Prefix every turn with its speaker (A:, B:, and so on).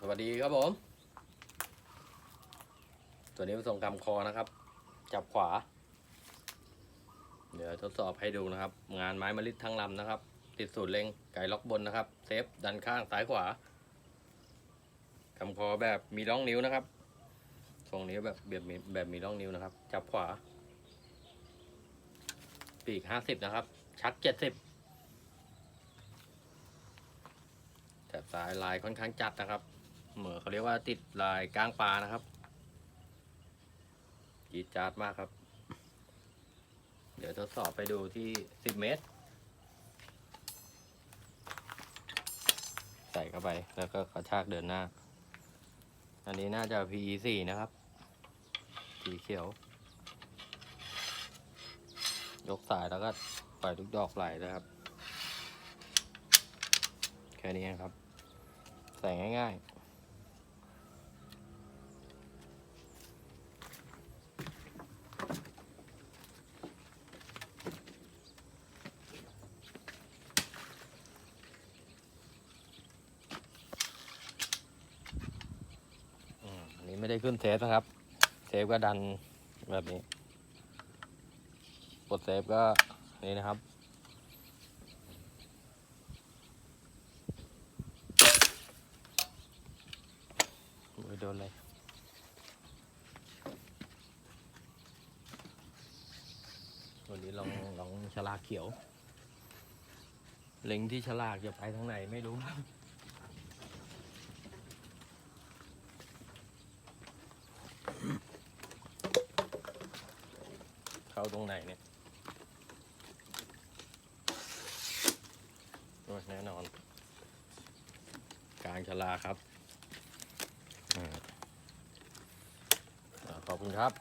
A: สวัสดีครับผม ตัวนี้เป็นทรงกำคอนะครับ จับขวา เดี๋ยวทดสอบให้ดูนะครับ งานไม้มะลิทั้งลำนะครับ ติดสูตรเล็งไก่ล็อกบนนะครับ เซฟดันข้างซ้ายขวากำคอแบบมีร่องนิ้วนะครับทรงนี้แบบแบบมีแบบมีร่องนิ้วนะครับ จับขวา ปีกห้าสิบนะครับ ชักเจ็ดสิบแถบซ้ายลายค่อนข้างจัดนะครับ เหมือเขาเรียกว่าติดลายก้างปลานะครับจีดจาดมากครับ เดี๋ยวทดสอบไปดูที่สิบเมตร ใส่เข้าไปแล้วก็กระชากเดินหน้า อันนี้น่าจะ PE 4 นะครับ สีเขียว ยกสายแล้วก็ปล่อยทุกดอกไหลนะครับ แค่นี้ครับ ใส่ง่าย ๆ ไม่ได้ขึ้นเซฟนะครับ เซฟก็ดันแบบนี้ กดเซฟก็นี่นะครับมือโดนเลยวันนี้ลองลองฉลากเขียว เล็งที่ฉลากจะไปทางไหนไม่รู้ เข้าตรงไหนเนี่ยโอ้ยแน่นอน กลางฉลาครับอขอบคุณครับ